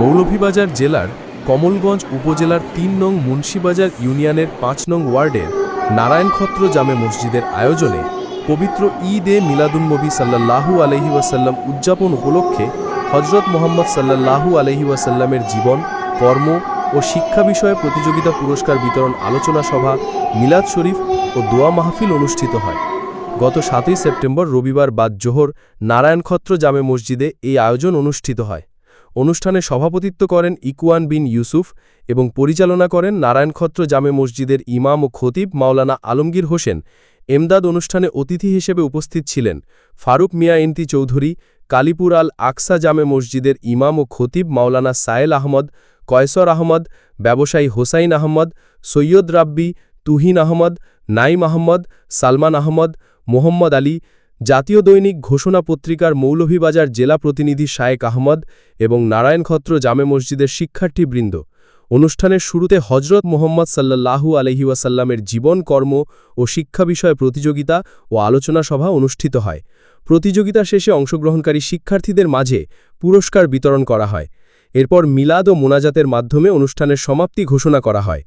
মৌলভীবাজার জেলার কমলগঞ্জ উপজেলার তিন নং মুন্সিবাজার ইউনিয়নের পাঁচ নং ওয়ার্ডের নারায়ণক্ষত্র জামে মসজিদের আয়োজনে পবিত্র ঈদ এ মিলাদুন্নবী সাল্লাল্লাহু আলহি ওয়াসাল্লাম উদযাপন উপলক্ষে হজরত মোহাম্মদ সাল্লাল্লাহু আলহি ওয়াসাল্লামের জীবন, কর্ম ও শিক্ষা বিষয়ে প্রতিযোগিতা পুরস্কার বিতরণ আলোচনা সভা, মিলাদ শরীফ ও দোয়া মাহফিল অনুষ্ঠিত হয়। গত সাতই সেপ্টেম্বর রবিবার বাদ জোহর নারায়ণক্ষত্র জামে মসজিদে এই আয়োজন অনুষ্ঠিত হয়। অনুষ্ঠানে সভাপতিত্ব করেন ইকুয়ান বিন ইউসুফ এবং পরিচালনা করেন নারায়ণক্ষত্র জামে মসজিদের ইমাম ও খতিব মাওলানা আলমগীর হোসেন। এমদাদ অনুষ্ঠানে অতিথি হিসেবে উপস্থিত ছিলেন ফারুক মিয়া ইন্তি চৌধুরী, কালীপুর আল আকসা জামে মসজিদের ইমাম ও খতিব মাওলানা সায়েল আহমদ, কয়সর আহমদ, ব্যবসায়ী হোসাইন আহমদ, সৈয়দ রাব্বি, তুহিন আহমদ, নাইম আহমদ, সালমান আহমদ, মোহাম্মদ আলী জাতীয় দৈনিক ঘোষণা পত্রিকার মৌলভীবাজার জেলা প্রতিনিধি শায়েক আহমদ এবং নারায়ণক্ষত্র জামে মসজিদের শিক্ষার্থীবৃন্দ। অনুষ্ঠানের শুরুতে হজরত মোহাম্মদ সাল্লাল্লাহু আলহি ওয়াসাল্লামের জীবন, কর্ম ও শিক্ষা বিষয়ে প্রতিযোগিতা ও আলোচনা সভা অনুষ্ঠিত হয়। প্রতিযোগিতা শেষে অংশগ্রহণকারী শিক্ষার্থীদের মাঝে পুরস্কার বিতরণ করা হয়। এরপর মিলাদ ও মোনাজাতের মাধ্যমে অনুষ্ঠানের সমাপ্তি ঘোষণা করা হয়।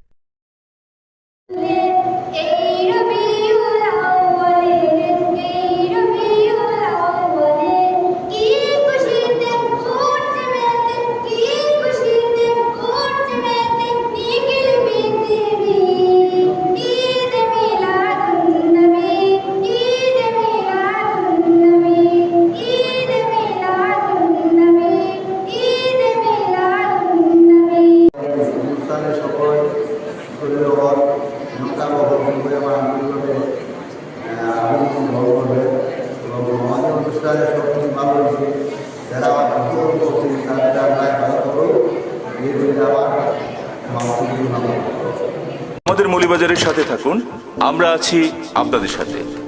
সকল দলীয় নৌকা বহন করে আমার গ্রহণ করবে এবং আমাদের অনুষ্ঠানে ভালো হয়েছে যারা আমার অংশগ্রহণ করছে তাদের আমরা ভালো আমাদের মৌলিবাজারের সাথে থাকুন। আমরা আছি আপনাদের সাথে।